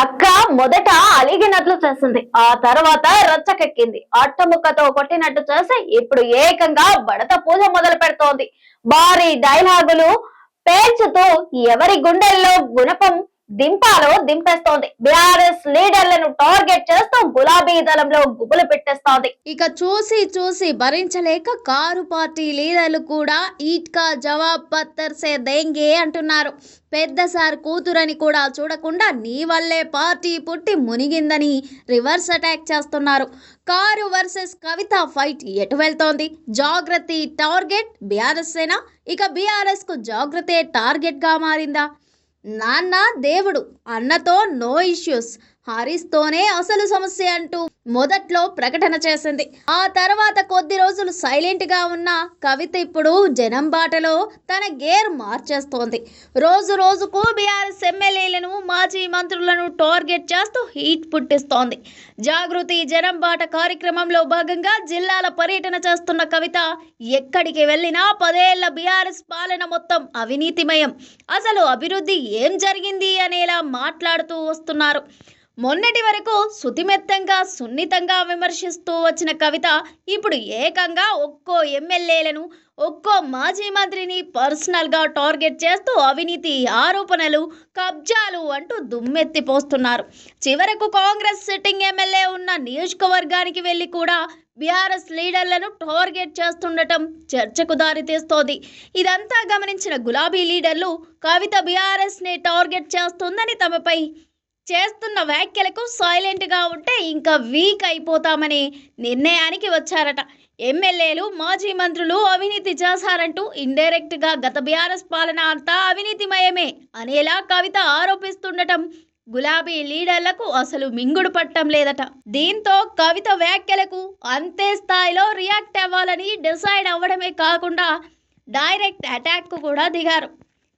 అక్క మొదట అలిగినట్లు చేసింది. ఆ తర్వాత రచ్చకెక్కింది. అట్టముక్కతో కొట్టినట్టు చేసి ఇప్పుడు ఏకంగా బడత పూజ మొదలు పెడుతోంది. భారీ డైలాగులు పేల్చుతూ ఎవరి గుండెల్లో గుణపం దింపాలో దింపేస్తోంది. బీఆర్ఎస్ లీడర్లను టార్గెట్ చేస్తూ గులాబీ దళంలో గుబులు పెట్టేస్తోంది. ఇక చూసి చూసి భరించలేక కారు పార్టీ లీడర్లు కూడా ఈట్కా జవాబ్ పత్తర్ సే దేంగే అంటున్నారు. పెద్ద సార్ కూతురని కూడా చూడకుండా నీ వల్లే పార్టీ పుట్టి మునిగిందని రివర్స్ అటాక్ చేస్తున్నారు. కారు వర్సెస్ కవిత ఫైట్ ఎటు వెళ్తోంది? జాగ్రత్త టార్గెట్ బీఆర్ఎస్ సేనా ఇక బీఆర్ఎస్కు జాగ్రత్తే టార్గెట్గా మారిందా? నాన్న దేవుడు అన్నతో నో ఇష్యూస్. హారిస్తోనే అసలు సమస్య అంటూ మొదట్లో ప్రకటన చేసింది. ఆ తర్వాత కొద్ది రోజులు సైలెంట్గా ఉన్న కవిత ఇప్పుడు జనం బాటలో తన గేర్ మార్చేస్తోంది. రోజు రోజుకు బీఆర్ఎస్ ఎమ్మెల్యేలను మాజీ మంత్రులను టార్గెట్ చేస్తూ హీట్ పుట్టిస్తోంది. జాగృతి జనం బాట కార్యక్రమంలో భాగంగా జిల్లాల పర్యటన చేస్తున్న కవిత ఎక్కడికి వెళ్ళినా పదేళ్ళ బీఆర్ఎస్ పాలన మొత్తం అవినీతిమయం. అసలు అభివృద్ధి ఏం జరిగింది అనేలా మాట్లాడుతూ వస్తున్నారు. మొన్నటి వరకు శుతిమెత్తంగా సున్నితంగా విమర్శిస్తూ వచ్చిన కవిత ఇప్పుడు ఏకంగా ఒక్కో ఎమ్మెల్యేలను ఒక్కో మాజీ మంత్రిని పర్సనల్గా టార్గెట్ చేస్తూ అవినీతి ఆరోపణలు కబ్జాలు అంటూ దుమ్మెత్తిపోస్తున్నారు. చివరకు కాంగ్రెస్ సిట్టింగ్ ఎమ్మెల్యే ఉన్న నియోజకవర్గానికి వెళ్ళి కూడా బీఆర్ఎస్ లీడర్లను టార్గెట్ చేస్తుండటం చర్చకు దారితీస్తోంది. ఇదంతా గమనించిన గులాబీ లీడర్లు కవిత బీఆర్ఎస్ని టార్గెట్ చేస్తుందని తమపై చేస్తున్న వ్యాఖ్యలకు సైలెంట్గా ఉంటే ఇంకా వీక్ అయిపోతామనే నిర్ణయానికి వచ్చారట. ఎమ్మెల్యేలు మాజీ మంత్రులు అవినీతి చేశారంటూ ఇండైరెక్ట్గా గత బీఆర్ఎస్ పాలన అంతా అవినీతిమయమే అనేలా కవిత ఆరోపిస్తుండటం గులాబీ లీడర్లకు అసలు మింగుడు పట్టం లేదట. దీంతో కవిత వ్యాఖ్యలకు అంతే స్థాయిలో రియాక్ట్ అవ్వాలని డిసైడ్ అవ్వడమే కాకుండా డైరెక్ట్ అటాక్కు కూడా దిగారు.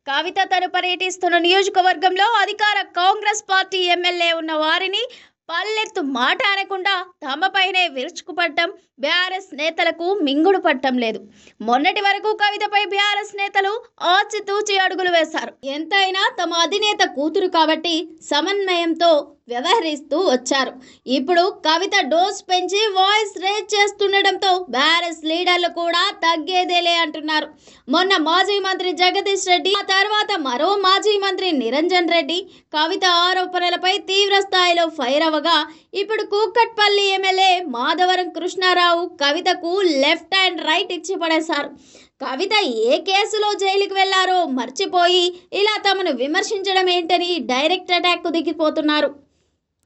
కవిత తను పర్యటిస్తున్న నియోజకవర్గంలో అధికార కాంగ్రెస్ పార్టీ ఎమ్మెల్యే ఉన్న వారిని పల్లెత్తు మాట అనకుండా తమపైనే విరుచుకుపడటం బీఆర్ఎస్ నేతలకు మింగుడు పట్టం లేదు. మొన్నటి వరకు కవితపై బీఆర్ఎస్ నేతలు ఆచితూచి అడుగులు వేశారు. ఎంతైనా తమ అధినేత కూతురు కాబట్టి సమన్వయంతో వ్యవహరిస్తూ వచ్చారు. ఇప్పుడు కవిత డోస్ పెంచి వాయిస్ రేజ్ చేస్తుండటంతో బీఆర్ఎస్ లీడర్లు కూడా తగ్గేదేలే అంటున్నారు. మొన్న మాజీ మంత్రి జగదీష్ రెడ్డి ఆ తర్వాత మరో మాజీ మంత్రి నిరంజన్ రెడ్డి కవిత ఆరోపణలపై తీవ్ర స్థాయిలో ఫైర్ అవ్వగా ఇప్పుడు కూకట్పల్లి ఎమ్మెల్యే మాధవరం కృష్ణారావు కవితకు లెఫ్ట్ అండ్ రైట్ ఇచ్చి పడేశారు. కవిత ఏ కేసులో జైలుకు వెళ్ళారో మర్చిపోయి ఇలా తమను విమర్శించడం ఏంటని డైరెక్ట్ అటాక్కు దిగిపోతున్నారు.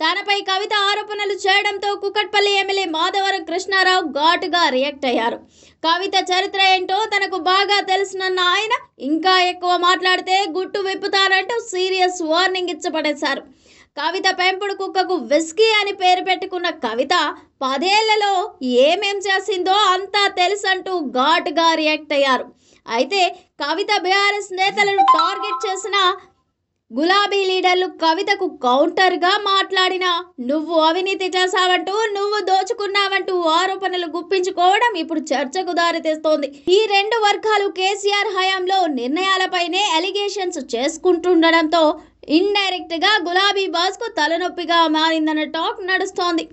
తనపై కవిత ఆరోపణలు చేయడంతో కుకట్పల్లి ఎమ్మెల్యే మాధవరం కృష్ణారావు ఘాటుగా రియాక్ట్ అయ్యారు. కవిత చరిత్ర ఏంటో తనకు బాగా తెలుసునన్న ఆయన ఇంకా ఎక్కువ మాట్లాడితే గుట్టు విప్పుతారంటూ సీరియస్ వార్నింగ్ ఇచ్చబడేశారు. కవిత పెంపుడు కుక్కకు విస్కీ అని పేరు పెట్టుకున్న కవిత పదేళ్ళలో ఏమేం చేసిందో అంతా తెలుసంటూ ఘాటుగా రియాక్ట్ అయ్యారు. అయితే కవిత బీఆర్ఎస్ నేతలను టార్గెట్ చేసిన గులాబీ లీడర్లు కవితకు కౌంటర్గా మాట్లాడిన నువ్వు అవినీతి చేశావంటూ నువ్వు దోచుకున్నావంటూ ఆరోపణలు గుప్పించుకోవడం ఇప్పుడు చర్చకు దారితీస్తోంది ఈ రెండు వర్గాలు కేసీఆర్ హయాంలో నిర్ణయాలపైనే అలిగేషన్స్ చేసుకుంటుండడంతో ఇండైరెక్ట్గా గులాబీ బాస్కు తలనొప్పిగా మారిందన్న టాక్ నడుస్తోంది.